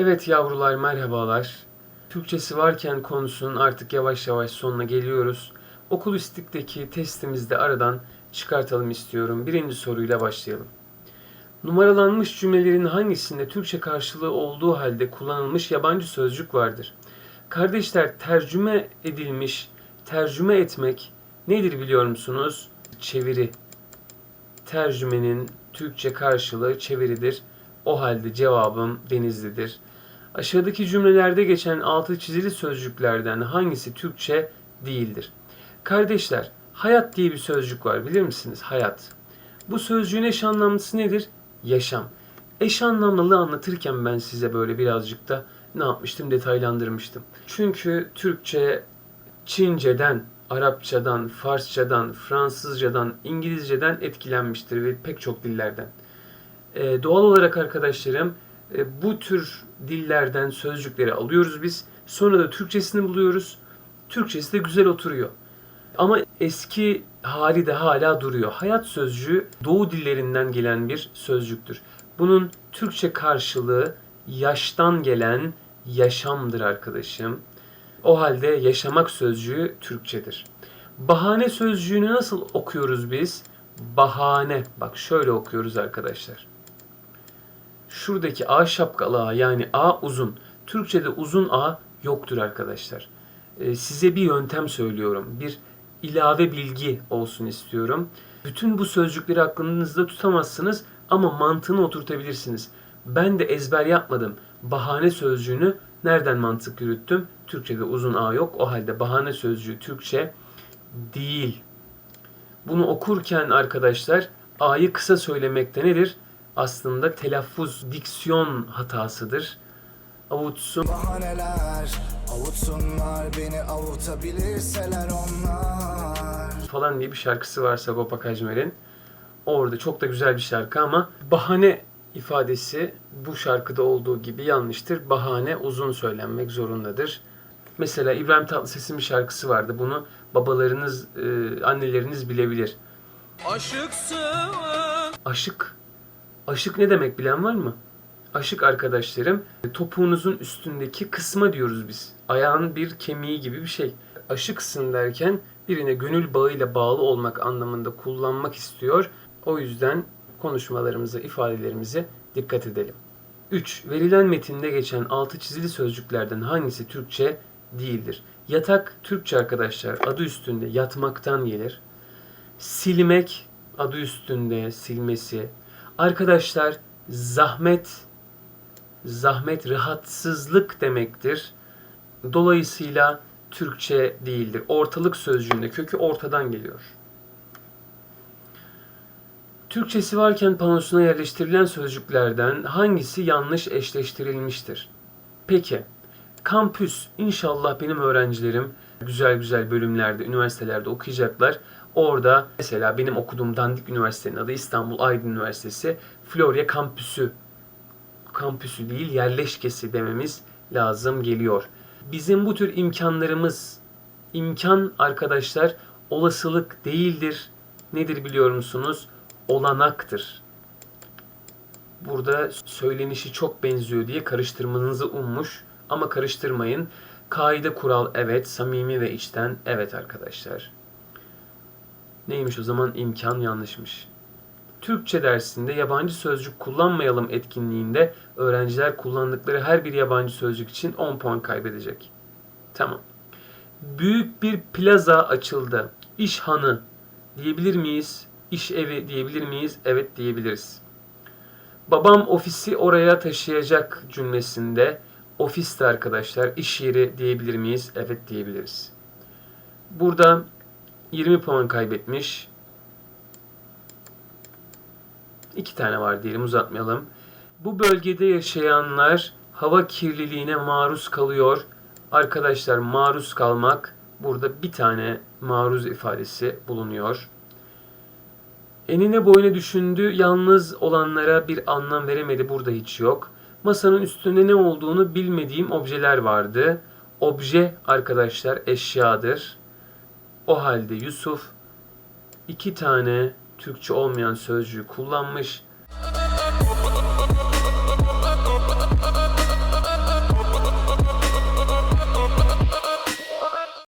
Evet yavrular merhabalar. Türkçesi varken konusunun artık yavaş yavaş sonuna geliyoruz. Okul istik'teki testimizde aradan çıkartalım istiyorum. Birinci soruyla başlayalım. Numaralanmış cümlelerin hangisinde Türkçe karşılığı olduğu halde kullanılmış yabancı sözcük vardır? Kardeşler tercüme edilmiş, tercüme etmek nedir biliyor musunuz? Çeviri. Tercümenin Türkçe karşılığı çeviridir. O halde cevabım Denizli'dir. Aşağıdaki cümlelerde geçen altı çizili sözcüklerden hangisi Türkçe değildir? Kardeşler, hayat diye bir sözcük var bilir misiniz? Hayat. Bu sözcüğün eş anlamlısı nedir? Yaşam. Eş anlamlılığı anlatırken ben size böyle birazcık da ne yapmıştım detaylandırmıştım. Çünkü Türkçe Çince'den, Arapçadan, Farsçadan, Fransızcadan, İngilizceden etkilenmiştir ve pek çok dillerden. Ee, doğal olarak arkadaşlarım e, bu tür dillerden sözcükleri alıyoruz biz. Sonra da Türkçesini buluyoruz. Türkçesi de güzel oturuyor. Ama eski hali de hala duruyor. Hayat sözcüğü Doğu dillerinden gelen bir sözcüktür. Bunun Türkçe karşılığı yaştan gelen yaşamdır arkadaşım. O halde yaşamak sözcüğü Türkçedir. Bahane sözcüğünü nasıl okuyoruz biz? Bahane. Bak şöyle okuyoruz arkadaşlar. Şuradaki A şapkalı A yani A uzun. Türkçe'de uzun A yoktur arkadaşlar. Ee, size bir yöntem söylüyorum. Bir ilave bilgi olsun istiyorum. Bütün bu sözcükleri aklınızda tutamazsınız ama mantığını oturtabilirsiniz. Ben de ezber yapmadım. Bahane sözcüğünü nereden mantık yürüttüm? Türkçe'de uzun A yok. O halde bahane sözcüğü Türkçe değil. Bunu okurken arkadaşlar A'yı kısa söylemekte nedir? Aslında telaffuz, diksiyon hatasıdır. Avutsun Bahaneler avutsunlar beni avutabilirseler onlar falan diye bir şarkısı var Sagopa Kajmer'in. Orada çok da güzel bir şarkı ama bahane ifadesi bu şarkıda olduğu gibi yanlıştır. Bahane uzun söylenmek zorundadır. Mesela İbrahim Tatlıses'in bir şarkısı vardı. Bunu babalarınız, e, anneleriniz bilebilir. Aşıksın Aşık. Aşık ne demek bilen var mı? Aşık arkadaşlarım topuğunuzun üstündeki kısma diyoruz biz. Ayağın bir kemiği gibi bir şey. Aşıksın derken birine gönül bağıyla bağlı olmak anlamında kullanmak istiyor. O yüzden konuşmalarımıza, ifadelerimize dikkat edelim. 3. Verilen metinde geçen altı çizili sözcüklerden hangisi Türkçe değildir? Yatak Türkçe arkadaşlar adı üstünde yatmaktan gelir. Silmek adı üstünde silmesi. Arkadaşlar zahmet zahmet rahatsızlık demektir. Dolayısıyla Türkçe değildir. Ortalık sözcüğünde kökü ortadan geliyor. Türkçesi varken panosuna yerleştirilen sözcüklerden hangisi yanlış eşleştirilmiştir? Peki, kampüs inşallah benim öğrencilerim güzel güzel bölümlerde, üniversitelerde okuyacaklar. Orada mesela benim okuduğum dandik üniversitenin adı İstanbul Aydın Üniversitesi Florya Kampüsü kampüsü değil yerleşkesi dememiz lazım geliyor. Bizim bu tür imkanlarımız imkan arkadaşlar olasılık değildir. Nedir biliyor musunuz? Olanaktır. Burada söylenişi çok benziyor diye karıştırmanızı ummuş ama karıştırmayın. Kaide kural evet, samimi ve içten evet arkadaşlar. Neymiş o zaman imkan yanlışmış. Türkçe dersinde yabancı sözcük kullanmayalım etkinliğinde öğrenciler kullandıkları her bir yabancı sözcük için 10 puan kaybedecek. Tamam. Büyük bir plaza açıldı. İş hanı diyebilir miyiz? İş evi diyebilir miyiz? Evet diyebiliriz. Babam ofisi oraya taşıyacak cümlesinde ofiste arkadaşlar iş yeri diyebilir miyiz? Evet diyebiliriz. Burada 20 puan kaybetmiş. İki tane var diyelim uzatmayalım. Bu bölgede yaşayanlar hava kirliliğine maruz kalıyor. Arkadaşlar maruz kalmak burada bir tane maruz ifadesi bulunuyor. Enine boyuna düşündü, yalnız olanlara bir anlam veremedi. Burada hiç yok. Masanın üstünde ne olduğunu bilmediğim objeler vardı. Obje arkadaşlar eşyadır. O halde Yusuf iki tane Türkçe olmayan sözcüğü kullanmış.